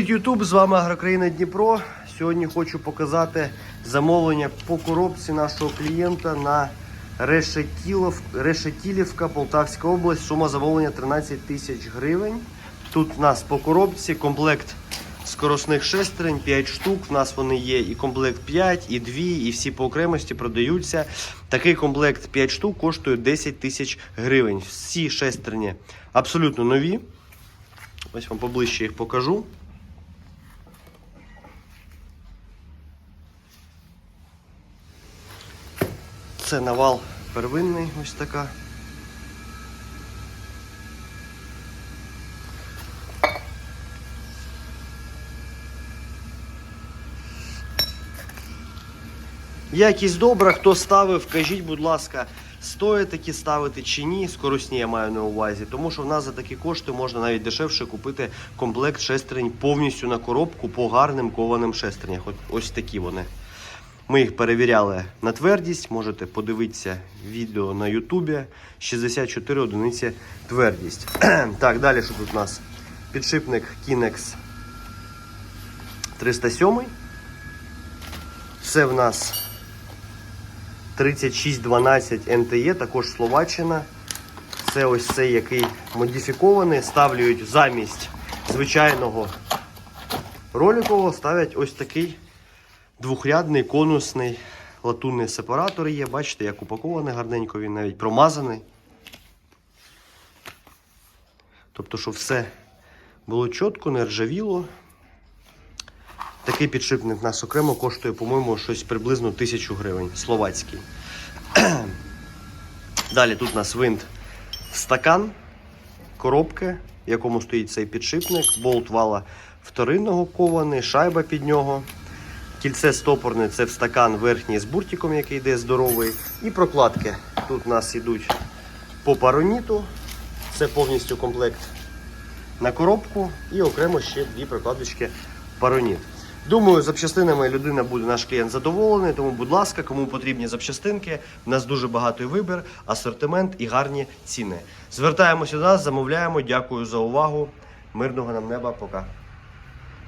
Ютуб з вами Агрокраїна Дніпро. Сьогодні хочу показати замовлення по коробці нашого клієнта на Решетілов, Решетілівка, Полтавська область. Сума замовлення 13 тисяч гривень. Тут у нас по коробці комплект скоросних шестерень 5 штук. У нас вони є і комплект 5, і 2, і всі по окремості продаються. Такий комплект 5 штук коштує 10 тисяч гривень. Всі шестерні абсолютно нові. Ось вам поближче їх покажу. Це навал первинний, ось така. Якість добра, хто ставив, кажіть, будь ласка, стоїть такі ставити чи ні, скоросні я маю на увазі. Тому що в нас за такі кошти можна навіть дешевше купити комплект шестерень повністю на коробку по гарним кованим шестернях. Ось такі вони. Ми їх перевіряли на твердість. Можете подивитися відео на Ютубі. 64 одиниці твердість. так, далі що тут у нас? Підшипник Kinex 307. Це в нас 3612 NTE, також Словаччина. Це ось цей, який модифікований. Ставлюють замість звичайного роликового, ставлять ось такий двохрядний конусний латунний сепаратор є. Бачите, як упакований гарненько, він навіть промазаний. Тобто, щоб все було чітко, не ржавіло. Такий підшипник у нас окремо коштує, по-моєму, щось приблизно 1000 гривень. Словацький. Далі тут у нас винт стакан, коробки, в якому стоїть цей підшипник, болт вала вторинного кований, шайба під нього. Кільце стопорне це в стакан верхній з буртиком, який йде здоровий. І прокладки. Тут у нас йдуть по пароніту. Це повністю комплект на коробку і окремо ще дві прокладочки пароніт. Думаю, запчастинами людина буде наш клієнт задоволений, тому, будь ласка, кому потрібні запчастинки, у нас дуже багатий вибір, асортимент і гарні ціни. Звертаємося до нас, замовляємо. Дякую за увагу. Мирного нам неба, пока.